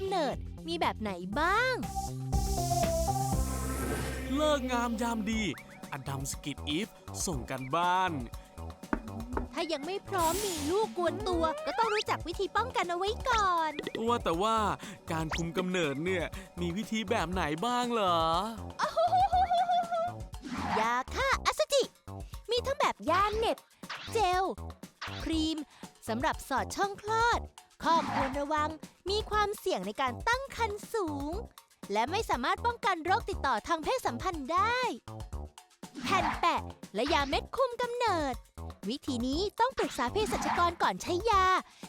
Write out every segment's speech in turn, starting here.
คุมกำเนิดมีแบบไหนบ้าง เลิกงามยามดี อดัมสกิดอีฟส่งกันบ้าน ถ้ายังไม่พร้อมมีลูกกวนตัว ก็ต้องรู้จักวิธีป้องกันเอาไว้ก่อน ว่าแต่ว่าการคุมกำเนิดเนี่ย มีวิธีแบบไหนบ้างเหรอยาฆ่าอสุจิ มีทั้งแบบยาเน็ตเจล ครีมสำหรับสอดช่องคลอด ข้อควรระวังมีความเสี่ยงในการตั้งครรภ์สูง และไม่สามารถป้องกันโรคติดต่อทางเพศสัมพันธ์ได้ แผ่นแปะ และยาเม็ดคุมกำเนิด วิธีนี้ต้องปรึกษาเภสัชกรก่อนใช้ยา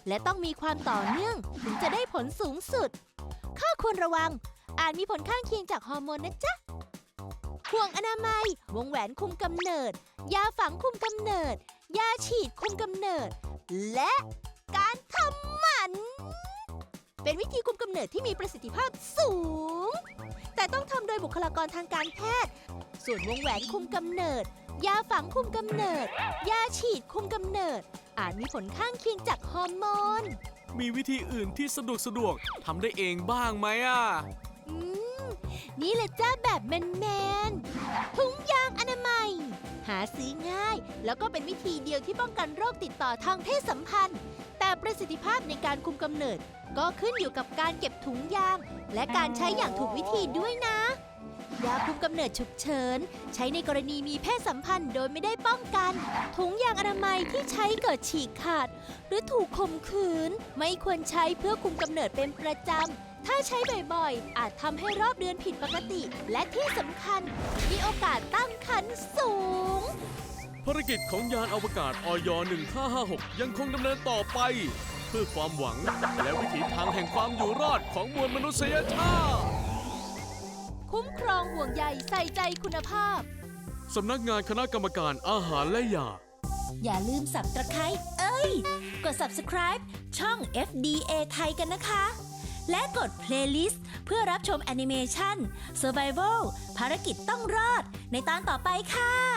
และต้องมีความต่อเนื่องถึงจะได้ผลสูงสุด ข้อควรระวัง อาจมีผลข้างเคียงจากฮอร์โมนนะจ๊ะห่วงอนามัย วงแหวนคุมกำเนิด ยาฝังคุมกำเนิด ยาฉีดคุมกำเนิด และ เป็นวิธีคุมกำเนิดที่มีประสิทธิภาพสูง แต่ต้องทำโดยบุคลากรทางการแพทย์ ส่วนวงแหวนคุมกำเนิด ยาฝังคุมกำเนิด ยาฉีดคุมกำเนิด อาจมีผลข้างเคียงจากฮอร์โมน มีวิธีอื่นที่สะดวกสะดวกทำได้เองบ้างไหมอะ อืม นี่แหละจ้าแบบแมนๆาซื้อง่าย แล้วก็เป็นวิธีเดียวที่ป้องกันโรคติดต่อทางเพศสัมพันธ์ แต่ประสิทธิภาพในการคุมกำเนิด ก็ขึ้นอยู่กับการเก็บถุงยาง และการใช้อย่างถูกวิธีด้วยนะ ยาคุมกำเนิดฉุกเฉิน ใช้ในกรณีมีเพศสัมพันธ์โดยไม่ได้ป้องกัน ถุงยางอนามัยที่ใช้เกิดฉีกขาด หรือถูกข่มขืน ไม่ควรใช้เพื่อคุมกำเนิดเป็นประจำ ถ้าใช้บ่อยๆ อาจทำให้รอบเดือนผิดปกติ และที่สำคัญ มีโอกาสตั้งครรภ์สูง ภารกิจของยานอวกาศออย1556 ยังคงดำเนินต่อไป เพื่อความหวัง และวิถีทางแห่งความอยู่รอดของมวลมนุษยชาติคุ้มครองห่วงใยใส่ใจคุณภาพ สำนักงานคณะกรรมการอาหารและยา อย่าลืมสับตะไคร้เอ้ย กด subscribe ช่อง FDA ไทยกันนะคะ และกด playlist เพื่อรับชมแอนิเมชัน Survival ภารกิจต้องรอดในตอนต่อไปค่ะ